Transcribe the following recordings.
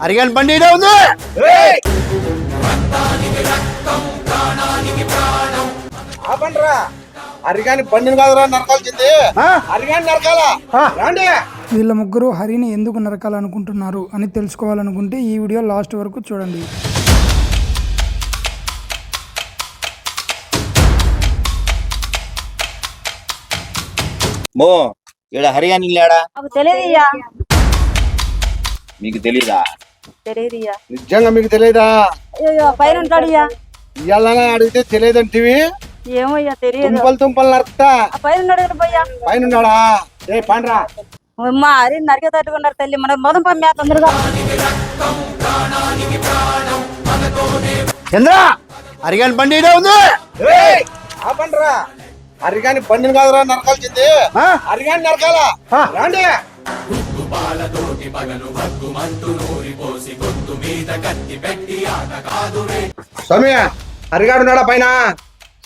అరిగాని బండి ఈడే ఉంది. ఆపండ్రా. అరిగాని బండిని కాదురా నరకాల్సింది ఆ? అరిగాని నరకాల. రాండి. వీళ్ళ ముగ్గురు హరిని ఎందుకు నరకాలనుకుంటున్నారు అని తెలుసుకోవాలనుకుంటే ఈ వీడియో లాస్ట్ వరకు చూడండి. మో ఈడ హరియాణి లేడా? నాకు తెలియదయ్యా మీకు తెలీదా? తెలియదయ్యా నిజంగా మీకు తెలియదా అయ్యో పైన ఉంటాడయ్యా. ఇవాళ అడిగితే తెలియదంటివి ఏమో అయ్యా తెలియదు తుంపలు తుంపలు నరుకుతా. ఆ పైన ఉన్నాడు పోయ్యా. పైన ఉన్నాడా ఏ పాండ్రా. మా అరే నరికే తట్టుకున్నారు తల్లి. మన మొదం పంపే తొందరగా. చంద్ర అరిగాని బండి ఉంది. ఆపండ్రా. అరిగాని బండిని కాదురా నరకాల్సింది? అరిగాని నరకాల? ఆ. రాండి స్వామి అరిగాడు ఉన్నాడా పైన?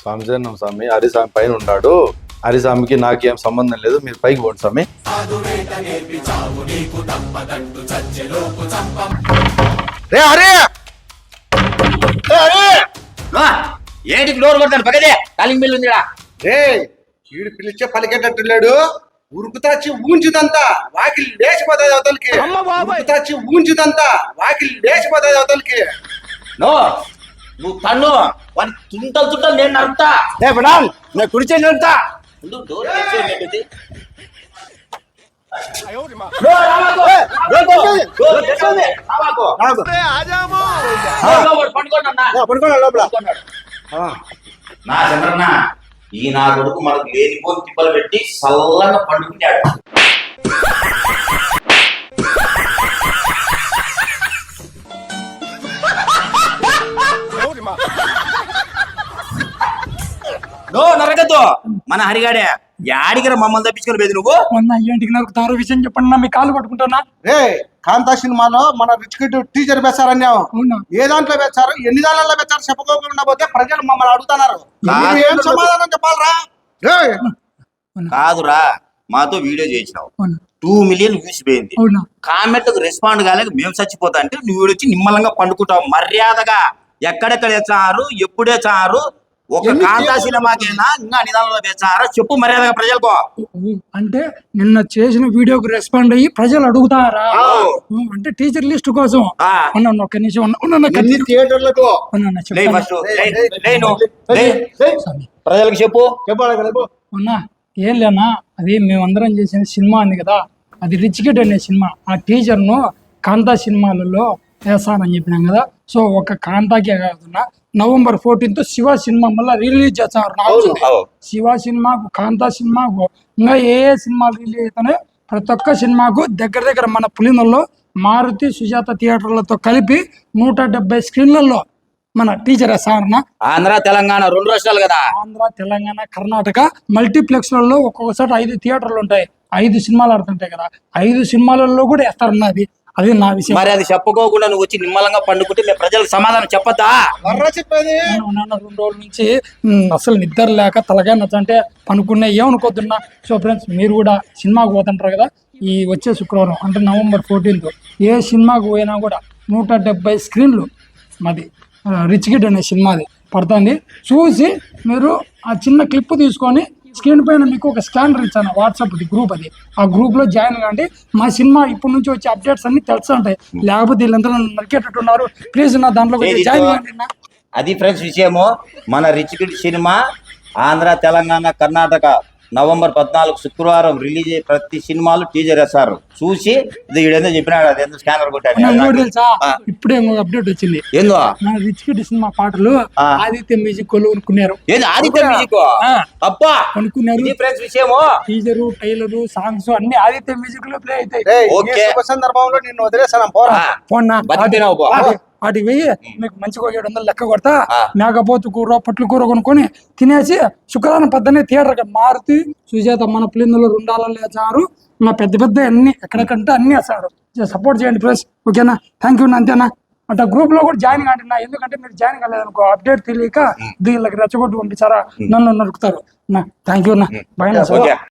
స్వామి స్వామి హరిస్వామి పైన ఉన్నాడు. హరిస్వామికి నాకేం సంబంధం లేదు మీరు పైకి పోండి స్వామి. రే హరి! ఏంటి డోర్ కొడతాను పక్కదే. కాలింగ్ బిల్ ఉందిడా రే వీడు పిలిచే పలికేటట్టు లేడు. ఉరుకుతాచి ఊంచుదంతా వాకిలి లేచిపోతుంది అవతలకి. ఉరుకుతాచి ఊంచుదంతా వాకిలి లేచిపోతుంది అవతలకి. నో నువ్వు తన్ను వాడి తుంటలు తుంటలు నేను నడుపుతా. ఏ పడాల్ నేను కుడిచే డోర్ వాడు పడుకోండి లోపల. నా చంద్రన్న ఈ నా కొడుకు మనకు లేనిపోని తిప్పలు పెట్టి చల్లగా పండుకున్నాడు మన హరిగాడే యాడికి మమ్మల్ని తప్పించుకొని పోయింది నువ్వు? మొన్న ఏంటికి నరుకుతారో విషయం చెప్పండి నా మీ కాలు పట్టుకుంటానా? రే కాంతా సినిమాలో మన రిచ్ కిడ్ టీచర్ వేశారన్నావు. అవునా? ఏ దాంట్లో వేశారు? ఎన్ని దాంట్లో వేశారు చెప్పుకోకుండా పోతే ప్రజలు మమ్మల్ని అడుగుతున్నారు. ఏం సమాధానం చెప్పాలరా? కాదురా మాతో వీడియో చేసినావు. టూ మిలియన్ వ్యూస్ పోయింది. కామెంట్ రెస్పాండ్ కాలేక మేము చచ్చిపోతా అంటే నువ్వు వచ్చి నిమ్మలంగా పండుకుంటావు. మర్యాదగా ఎక్కడెక్కడ వేచారు ఎప్పుడే చారు ఒక కాంతా సినిమాకైనా ఇంకా నిదానంలో వేచారా చెప్పు మర్యాదగా ప్రజలకు. అంటే నిన్న చేసిన వీడియోకి రెస్పాండ్ అయ్యి ప్రజలు అడుగుతారా? అంటే టీచర్ లిస్ట్ కోసం. అన్న ఒక్క నిమిషం థియేటర్లకు. ప్రజలకు చెప్పు. చెప్పాలి కదా అన్నా ఏం లేనా? అది మేమందరం చేసిన సినిమా ఉంది కదా. అది రిచ్ కిడ్ అనే సినిమా. ఆ టీచర్ను కాంతా సినిమాలలో వేస్తానని చెప్పినాం కదా. సో ఒక కాంతాకే కాకుండా నవంబర్ ఫోర్టీన్త్ శివ సినిమా మళ్ళీ రిలీజ్ చేస్తారు. శివ సినిమాకు కాంతా సినిమాకు ఇంకా ఏ ఏ సినిమాలు రిలీజ్ అవుతాయో ప్రతి ఒక్క సినిమాకు దగ్గర దగ్గర మన పులినల్లో మారుతి సుజాత థియేటర్లతో కలిపి నూట డెబ్బై స్క్రీన్లలో మన టీచర్ వేస్తారన్న ఆంధ్ర తెలంగాణ రెండు రాష్ట్రాలు కదా. ఆంధ్ర తెలంగాణ కర్ణాటక మల్టీప్లెక్స్లలో ఒక్కొక్కసారి ఐదు థియేటర్లు ఉంటాయి. ఐదు సినిమాలు ఆడుతుంటాయి కదా. ఐదు సినిమాలలో కూడా వేస్తారన్నది అది నా విషయం. మరి అది చెప్పుకోకుండా నువ్వు వచ్చి నిమ్మలంగా పండుకుంటే మేము ప్రజలకు సమాధానం చెప్పద్దా? వర్ర చెప్పేది. నేను రెండు రోజుల నుంచి ఉమ్, అసలు నిద్ర లేక తలగా నచ్చంటే పనుకునే ఏమనుకోతున్నా సో ఫ్రెండ్స్ మీరు కూడా సినిమాకు పోతుంటారు కదా ఈ వచ్చే శుక్రవారం అంటే నవంబర్ ఫోర్టీన్త్. ఏ సినిమాకు పోయినా కూడా నూట డెబ్బై స్క్రీన్లు మాది. రిచ్ కిడ్ అనే సినిమాది పడుతుంది. చూసి మీరు ఆ చిన్న క్లిప్ తీసుకొని స్క్రీన్ పైన మీకు ఒక స్కానర్ ఇచ్చాను వాట్సాప్ గ్రూప్ అది. ఆ గ్రూప్లో జాయిన్ కాండి. మా సినిమా ఇప్పటి నుంచి వచ్చే అప్డేట్స్ అన్ని తెలుసు ఉంటాయి. లేకపోతే వీళ్ళంతా నన్ను నరికేటట్టున్నారు. ప్లీజ్ నా దాంట్లో జాయిన్? కాండి అది ఫ్రెండ్స్ విషయము. మన rich kid cinema Andhra Telangana Karnataka. November పద్నాలుగు శుక్రవారం రిలీజ్ అయ్యే ప్రతి సినిమాలు టీజర్ వేస్తారు చూసి ఇది ఈడేందో చెప్పినాడు అదేందో స్కానర్ కొట్టాడు. తెలుసా. ఇప్పుడే అప్డేట్ వచ్చింది. ఏందో? నా రిచ్ కిడ్ సినిమా పాటలు. ఆదిత్య మ్యూజిక్ కొనుక్కున్నారు. ఏంది? ఆదిత్య మ్యూజిక్. అబ్బా! కొనుక్కున్నారు. ఇది ఫ్రెండ్స్ విషయము? టీజరు టైలరు సాంగ్స్ అన్ని ఆదిత్య మ్యూజిక్లో ప్లే అవుతాయి. ఓకే. సందర్భంలో నిన్ను వదిలేసాను పోరా. ఆ, ఫోన్ నా. బతికినావు పో. వాటికి వెయ్యి మీకు మంచిగా ఏడు వందలు లెక్క కొడతా. మేకపోతు కూర పట్లు కూర కొనుక్కొని తినేసి శుక్రవారం పద్దనే థియేటర్ మారుతి సుజాత మన పులిందులో రెండాలలో వేసారు. నా పెద్ద పెద్ద అన్ని ఎక్కడికంటే అన్ని వేస్తారు సపోర్ట్ చేయండి ప్లస్ ఓకేనా? థ్యాంక్ యూ అంతేనా అంటే గ్రూప్లో కూడా జాయిన్ కాండి నా. ఎందుకంటే మీరు జాయిన్ కాలేదనుకో అప్డేట్ తెలియక దీనికి రెచ్చగొట్టు పంపించారా నన్ను నరుకుతారు. నా థ్యాంక్ యూ నా.